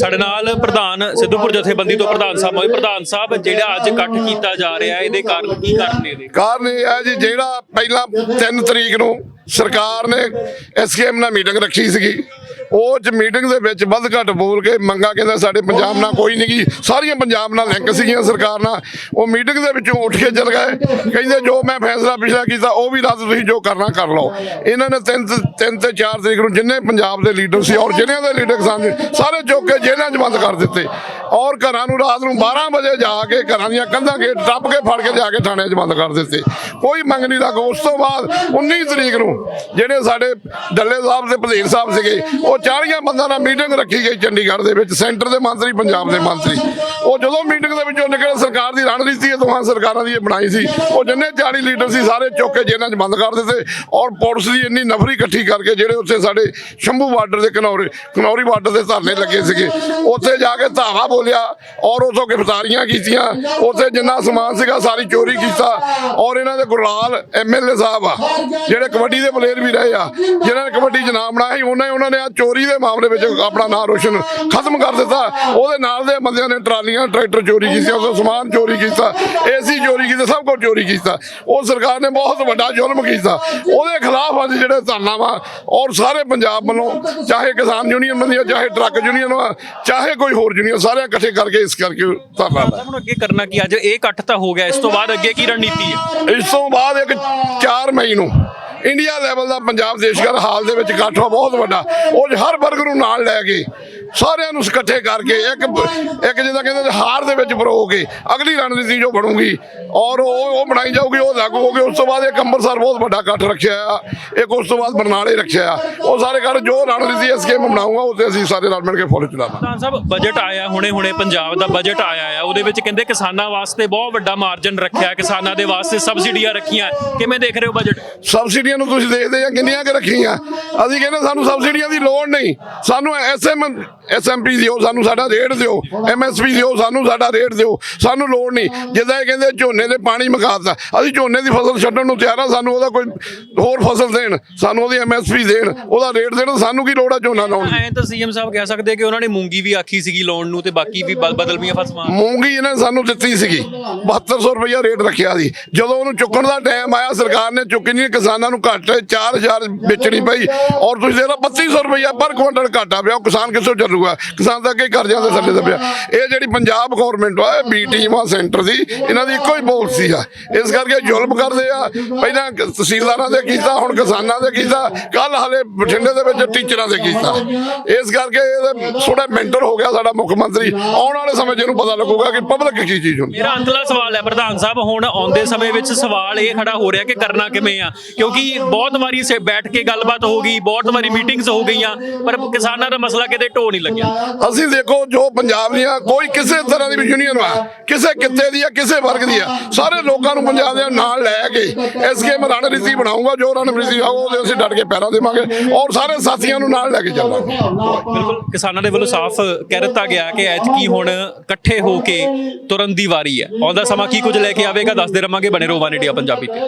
ਸਾਡੇ ਨਾਲ ਪ੍ਰਧਾਨ ਸਿੱਧੂਪੁਰ ਜਥੇਬੰਦੀ ਤੋਂ ਪ੍ਰਧਾਨ ਸਾਹਿਬ ਹੋਏ ਪ੍ਰਧਾਨ ਸਾਹਿਬ, ਜਿਹੜਾ ਅੱਜ ਇਕੱਠ ਕੀਤਾ ਜਾ ਰਿਹਾ, ਇਹਦੇ ਕਾਰਨ ਕੀ ਕਾਰਨ ਨੇ ਇਹਦੇ? ਕਾਰਨ ਇਹ ਹੈ ਜੀ, ਜਿਹੜਾ ਪਹਿਲਾਂ 3 ਤਰੀਕ ਨੂੰ ਸਰਕਾਰ ਨੇ ਐਸਕੇਐਮ ਨਾਲ ਮੀਟਿੰਗ ਰੱਖੀ ਸੀਗੀ। ਉਹ ਚ ਮੀਟਿੰਗ ਦੇ ਵਿੱਚ ਵੱਧ ਘੱਟ ਬੋਲ ਕੇ ਮੰਗਾ ਕਹਿੰਦਾ ਸਾਡੇ ਪੰਜਾਬ ਨਾਲ ਕੋਈ ਨਹੀਂ ਗੀ। ਸਾਰੀਆਂ ਪੰਜਾਬ ਨਾਲ ਲਿੰਕ ਸੀਗੀਆਂ ਸਰਕਾਰ ਨਾਲ। ਉਹ ਮੀਟਿੰਗ ਦੇ ਵਿੱਚੋਂ ਉੱਠ ਕੇ ਚਲ ਗਏ। ਕਹਿੰਦੇ ਜੋ ਮੈਂ ਫੈਸਲਾ ਪਿਛਲਾ ਕੀਤਾ, ਉਹ ਵੀ ਰੱਦ ਤੁਸੀਂ ਜੋ ਕਰਨਾ ਕਰ ਲਓ। ਇਹਨਾਂ ਨੇ 3 3 ਤੇ ਚਾਰ ਤਰੀਕ ਨੂੰ ਜਿੰਨੇ ਪੰਜਾਬ ਦੇ ਲੀਡਰ ਸੀ ਔਰ ਜ਼ਿਲ੍ਹਿਆਂ ਦੇ ਲੀਡਰ ਕਿਸਾਨ ਸੀ, ਸਾਰੇ ਚੁੱਕ ਕੇ ਜੇਲ੍ਹਾਂ 'ਚ ਬੰਦ ਕਰ ਦਿੱਤੇ। ਔਰ ਘਰਾਂ ਨੂੰ ਰਾਤ ਨੂੰ 12 ਵਜੇ ਜਾ ਕੇ ਘਰਾਂ ਦੀਆਂ ਕੰਧਾਂ ਗੇਟ ਟੱਪ ਕੇ ਫੜ ਕੇ ਜਾ ਕੇ ਥਾਣਿਆਂ 'ਚ ਬੰਦ ਕਰ ਦਿੱਤੇ। ਕੋਈ ਮੰਗ ਨਹੀਂ ਲੱਗ ਉਸ ਤੋਂ ਬਾਅਦ 19 ਤਰੀਕ ਨੂੰ ਜਿਹੜੇ ਸਾਡੇ ਡੱਲੇ ਸਾਹਿਬ ਤੇ ਭਦੇਰ ਸਾਹਿਬ ਸੀਗੇ, ਉਹ 40 ਬੰਦਿਆਂ ਨਾਲ ਮੀਟਿੰਗ ਰੱਖੀ ਗਈ ਚੰਡੀਗੜ੍ਹ ਦੇ ਵਿੱਚ, ਸੈਂਟਰ ਦੇ ਮੰਤਰੀ, ਪੰਜਾਬ ਦੇ ਮੰਤਰੀ। ਉਹ ਜਦੋਂ ਮੀਟਿੰਗ ਦੇ ਵਿੱਚੋਂ ਨਿਕਲੇ, ਸਰਕਾਰ ਦੀ ਰਣਨੀਤੀ ਇਹ ਦੋਹਾਂ ਸਰਕਾਰਾਂ ਦੀ ਇਹ ਬਣਾਈ ਸੀ। ਉਹ ਜਿੰਨੇ 40 ਲੀਡਰ ਸੀ, ਸਾਰੇ ਚੁੱਕ ਕੇ ਜੇਲ੍ਹਾਂ 'ਚ ਬੰਦ ਕਰ ਦਿੱਤੇ ਔਰ ਪੁਲਿਸ ਦੀ ਇੰਨੀ ਨਫਰੀ ਇਕੱਠੀ ਕਰਕੇ ਜਿਹੜੇ ਉੱਥੇ ਸਾਡੇ ਸ਼ੰਭੂ ਬਾਰਡਰ ਦੇ ਕਨੌਰੀ ਕਨੌਰੀ ਬਾਰਡਰ ਦੇ ਧਰਨੇ ਲੱਗੇ ਸੀਗੇ, ਉੱਥੇ ਜਾ ਕੇ ਧਾਵਾ ਬੋਲਿਆ ਔਰ ਉਥੋਂ ਗ੍ਰਿਫਤਾਰੀਆਂ ਕੀਤੀਆਂ। ਉੱਥੇ ਜਿੰਨਾ ਸਮਾਨ ਸੀਗਾ, ਸਾਰੀ ਚੋਰੀ ਕੀਤਾ ਔਰ ਇਹਨਾਂ ਦੇ ਗੁਰਲਾਲ ਐਮਐਲਏ ਸਾਹਿਬ ਆ, ਜਿਹੜੇ ਕਬੱਡੀ ਦੇ ਪਲੇਅਰ ਵੀ ਰਹੇ ਆ, ਜਿਨ੍ਹਾਂ ਨੇ ਕਬੱਡੀ 'ਚ ਨਾਮ ਬਣਾਇਆ ਸੀ, ਉਹਨਾਂ ਉਹਨਾਂ ਨੇ ਆ ਚੋਰੀ ਦੇ ਮਾਮਲੇ ਵਿੱਚ ਆਪਣਾ ਨਾਂ ਰੋਸ਼ਨ ਖਤਮ ਕਰ ਦਿੱਤਾ। ਉਹਦੇ ਨਾਲ ਦੇ ਬੰਦਿਆਂ ਨੇ ਟਰਾਲੀਆਂ ਟਰੈਕਟਰ ਚੋਰੀ ਕੀਤੇ ਉਸ ਸਮਾਨ ਚੋਰੀ ਕੀਤਾ ਏਸੀ ਚੋਰੀ ਕੀਤੇ ਸਭ ਕੁਝ ਚੋਰੀ ਕੀਤਾ। ਉਹ ਸਰਕਾਰ ਨੇ ਬਹੁਤ ਵੱਡਾ ਜ਼ੁਲਮ ਕੀਤਾ। ਉਹਦੇ ਖਿਲਾਫ ਅੱਜ ਜਿਹੜੇ ਧਰਨਾ ਵਾ ਔਰ ਸਾਰੇ ਪੰਜਾਬ ਵੱਲੋਂ ਚਾਹੇ ਕਿਸਾਨ ਯੂਨੀਅਨ ਬੰਦੀ ਚਾਹੇ ਟਰੱਕ ਯੂਨੀਅਨ ਵਾ ਚਾਹੇ ਕੋਈ ਹੋਰ ਯੂਨੀਅਨ ਸਾਰੇ ਇਕੱਠੇ ਕਰਕੇ ਇਸ ਕਰਕੇ ਧਰਨਾ ਹੁਣ ਅੱਗੇ ਕਰਨਾ ਕੀ ਅੱਜ ਇਹ ਇਕੱਠ ਤਾਂ ਹੋ ਗਿਆ ਇਸ ਤੋਂ ਬਾਅਦ ਅੱਗੇ ਕੀ ਰਣਨੀਤੀ ਹੈ? ਇਸ ਤੋਂ ਬਾਅਦ ਇੱਕ 4 ਮਈ ਨੂੰ ਇੰਡੀਆ ਲੈਵਲ ਦਾ ਪੰਜਾਬ ਦੇਸ਼ਗਰ ਹਾਲ ਦੇ ਵਿੱਚ ਇਕੱਠ ਬਹੁਤ ਵੱਡਾ। ਉਹ ਹਰ ਵਰਗ ਨੂੰ ਨਾਲ ਲੈ ਕੇ ਸਾਰਿਆਂ ਨੂੰ ਇਕੱਠੇ ਕਰਕੇ ਇੱਕ ਇੱਕ ਜਿਹਦਾ ਕਹਿੰਦੇ ਹਾਰ ਦੇ ਵਿੱਚ ਪਰੋ ਕੇ ਅਗਲੀ ਰਣਨੀਤੀ ਜੋ ਬਣੂਗੀ ਔਰ ਉਹ ਉਹ ਬਣਾਈ ਜਾਊਗੀ ਉਹ ਲਾਗੂ ਹੋਊਗੀ ਉਸ ਤੋਂ ਬਾਅਦ ਇੱਕ ਅੰਮ੍ਰਿਤਸਰ ਬਹੁਤ ਵੱਡਾ ਇਕੱਠ ਰੱਖਿਆ ਆ ਇੱਕ ਉਸ ਤੋਂ ਬਾਅਦ ਬਰਨਾਲੇ ਰੱਖਿਆ ਆ। ਉਹ ਸਾਰੇ ਕਰ ਜੋ ਰਣਨੀਤੀ ਇਸ ਸਕੀਮ ਬਣਾਊਗਾ ਉਹ ਤੇ ਅਸੀਂ ਸਾਰੇ ਰਲ ਮਿਲ ਕੇ ਫੋਲੋ ਚਲਾਵਾਂਗੇ ਪ੍ਰਧਾਨ ਸਾਹਿਬ ਬਜਟ ਆਇਆ ਹੁਣੇ ਹੁਣੇ ਪੰਜਾਬ ਦਾ ਬਜਟ ਆਇਆ ਆ। ਉਹਦੇ ਵਿੱਚ ਕਹਿੰਦੇ ਕਿਸਾਨਾਂ ਵਾਸਤੇ ਬਹੁਤ ਵੱਡਾ ਮਾਰਜਨ ਰੱਖਿਆ ਕਿਸਾਨਾਂ ਦੇ ਵਾਸਤੇ ਸਬਸਿਡੀਆਂ ਰੱਖੀਆਂ। ਕਿਵੇਂ ਦੇਖ ਰਹੇ ਹੋ ਬਜਟ ਸਬਸਿਡੀਆਂ ਨੂੰ ਤੁਸੀਂ ਦੇਖਦੇ ਆ ਕਿੰਨੀਆਂ ਕਿ ਰੱਖੀਆਂ? ਅਸੀਂ ਕਹਿੰਦੇ ਸਾਨੂੰ ਸਬਸਿਡੀਆਂ ਦੀ ਲੋੜ ਨਹੀਂ। ਸਾਨੂੰ ਐਸਐਮ ਐਸਐਮਪੀ ਦਿਓ ਸਾਨੂੰ ਸਾਡਾ ਰੇਟ ਦਿਓ। ਐਮਐਸਪੀ ਦਿਓ ਸਾਨੂੰ ਸਾਡਾ ਰੇਟ ਦਿਓ। ਸਾਨੂੰ ਲੋੜ ਨਹੀਂ। ਜਿੱਦਾਂ ਇਹ ਕਹਿੰਦੇ ਝੋਨੇ ਦੇ ਪਾਣੀ ਮਕਾਤਾ ਅਸੀਂ ਝੋਨੇ ਦੀ ਫਸਲ ਛੱਡਣ ਨੂੰ ਤਿਆਰ ਆ ਸਾਨੂੰ ਉਹਦਾ ਕੋਈ ਹੋਰ ਫਸਲ ਦੇਣ। ਸਾਨੂੰ ਉਹਦੀ ਐਮਐਸਪੀ ਦੇਣ ਉਹਦਾ ਰੇਟ ਦੇਣ ਸਾਨੂੰ ਕੀ ਲੋੜ ਆ ਝੋਨਾ ਲਾਉਣ ਦੀ? ਐਂ ਤਾਂ ਸੀਐਮ ਸਾਹਿਬ ਕਹਿ ਸਕਦੇ ਕਿ ਉਹਨਾਂ ਨੇ ਮੂੰਗੀ ਵੀ ਆਖੀ ਸੀਗੀ ਲਾਉਣ ਨੂੰ ਤੇ ਬਾਕੀ ਵੀ ਬਦ- ਬਦਲਵੀਆਂ ਫਸਲਾਂ। ਮੂੰਗੀ ਇਹਨਾਂ ਨੇ ਸਾਨੂੰ ਦਿੱਤੀ ਸੀਗੀ। 7200 ਰੁਪਇਆ ਰੇਟ ਰੱਖਿਆ ਸੀ। ਜਦੋਂ ਉਹਨੂੰ ਚੁੱਕਣ ਦਾ ਟਾਈਮ ਆਇਆ ਸਰਕਾਰ ਨੇ ਚੁੱਕੀ ਨਹੀਂ ਕਿਸਾਨਾਂ ਨੂੰ ਘੱਟ 4000 ਵੇਚਣੀ ਪਈ। ਔਰ ਤੁਸੀਂ ਦੇਖ ਲਓ 3200 ਰੁਪਇਆ ਪਰ ਕੁਇੰਟਲ ਘਾਟਾ ਪਿਆ। ਕਿਸਾਨ ਕਿੱਥੋਂ ਚੱਲੂਗਾ ਕਿਸਾਨ ਦਾ ਅੱਗੇ ਕਰਜ਼ਿਆਂ ਦੇ ਥੱਲੇ ਦੱਬਿਆ। ਇਹ ਜਿਹੜੀ ਪੰਜਾਬ ਗਵਰਨਮੈਂਟ ਆ, ਇਹ ਬੀ ਟੀਮ ਆ ਸੈਂਟਰ ਦੀ, ਇਹਨਾਂ ਦੀ ਇੱਕੋ ਹੀ ਪਾਲਿਸੀ ਆ। ਇਸ ਕਰਕੇ ਜ਼ੁਲਮ ਕਰਦੇ ਆ। ਪਹਿਲਾਂ ਤਹਿਸੀਲਦਾਰਾਂ ਦੇ ਕੀਤਾ, ਹੁਣ ਕਿਸਾਨਾਂ ਦੇ ਕੀਤਾ। ਕੱਲ ਹਲੇ ਬਠਿੰਡੇ ਦੇ ਵਿੱਚ ਟੀਚਰਾਂ ਦੇ ਕੀਤਾ। ਇਸ ਕਰਕੇ ਇਹ ਥੋੜਾ ਮੈਂਟਲ ਹੋ ਗਿਆ ਸਾਡਾ ਮੁੱਖ ਮੰਤਰੀ। ਆਉਣ ਵਾਲੇ ਸਮੇਂ 'ਚ ਇਹਨੂੰ ਪਤਾ ਲੱਗੂਗਾ ਕਿ ਪਬਲਿਕ ਕੀ ਚੀਜ਼ ਹੁੰਦੀ ਮੇਰਾ ਅੰਤਲਾ ਸਵਾਲ ਹੈ, ਪ੍ਰਧਾਨ ਸਾਹਿਬ, ਹੁਣ ਆਉਂਦੇ ਸਮੇਂ ਵਿੱਚ ਸਵਾਲ ਇਹ ਖੜਾ ਹੋ ਰਿਹਾ ਕਿ ਕਰਨਾ ਕਿਵੇਂ ਆ? ਕਿਉਂਕਿ ਬਹੁਤ ਵਾਰੀ ਸੇ ਬੈਠ ਕੇ ਗੱਲਬਾਤ ਹੋ ਗਈ, ਬਹੁਤ ਵਾਰੀ ਮੀਟਿੰਗਸ ਹੋ ਗਈਆਂ, ਪਰ ਕਿਸਾਨਾਂ ਦਾ ਮਸਲਾ ਕਿਤੇ ਢੋ ਨਹੀਂ ਲੱਗਿਆ। ਅਸੀਂ ਦੇਖੋ ਜੋ ਪੰਜਾਬ ਦੀਆਂ ਕੋਈ ਕਿਸੇ ਤਰ੍ਹਾਂ ਦੀ ਵੀ ਯੂਨੀਅਨ ਆ ਕਿਸੇ ਕਿੱਤੇ ਦੀ ਆ ਕਿਸੇ ਵਰਗ ਦੀ ਆ ਸਾਰੇ ਲੋਕਾਂ ਨੂੰ ਪੰਜਾਬ ਦੇ ਨਾਲ ਲੈ ਕੇ ਇਸ ਗੇਮ ਰਣਨੀਤੀ ਬਣਾਉਂਗਾ ਜੋ ਰਣਨੀਤੀ ਆ ਉਹਦੇ ਅਸੀਂ ਡਟ ਕੇ ਪੈਰਾਂ ਦੇਵਾਂਗੇ ਔਰ ਸਾਰੇ ਸਾਥੀਆਂ ਨੂੰ ਨਾਲ ਲੈ ਕੇ ਚੱਲਾਂਗੇ। ਬਿਲਕੁਲ ਕਿਸਾਨਾਂ ਦੇ ਵੱਲੋਂ ਸਾਫ਼ ਕਹਿ ਦਿੱਤਾ ਗਿਆ ਕਿ ਐਤਕੀ ਹੁਣ ਇਕੱਠੇ ਹੋ ਕੇ ਤੁਰਨ ਦੀ ਵਾਰੀ ਹੈ। ਆਉਂਦਾ ਸਮਾਂ ਕੀ ਕੁਝ ਲੈ ਕੇ ਆਵੇਗਾ ਦੱਸਦੇ ਰਵਾਂਗੇ ਬਣੇ ਰਹੋ ਵਨ ਇੰਡੀਆ ਪੰਜਾਬੀ ਤੇ।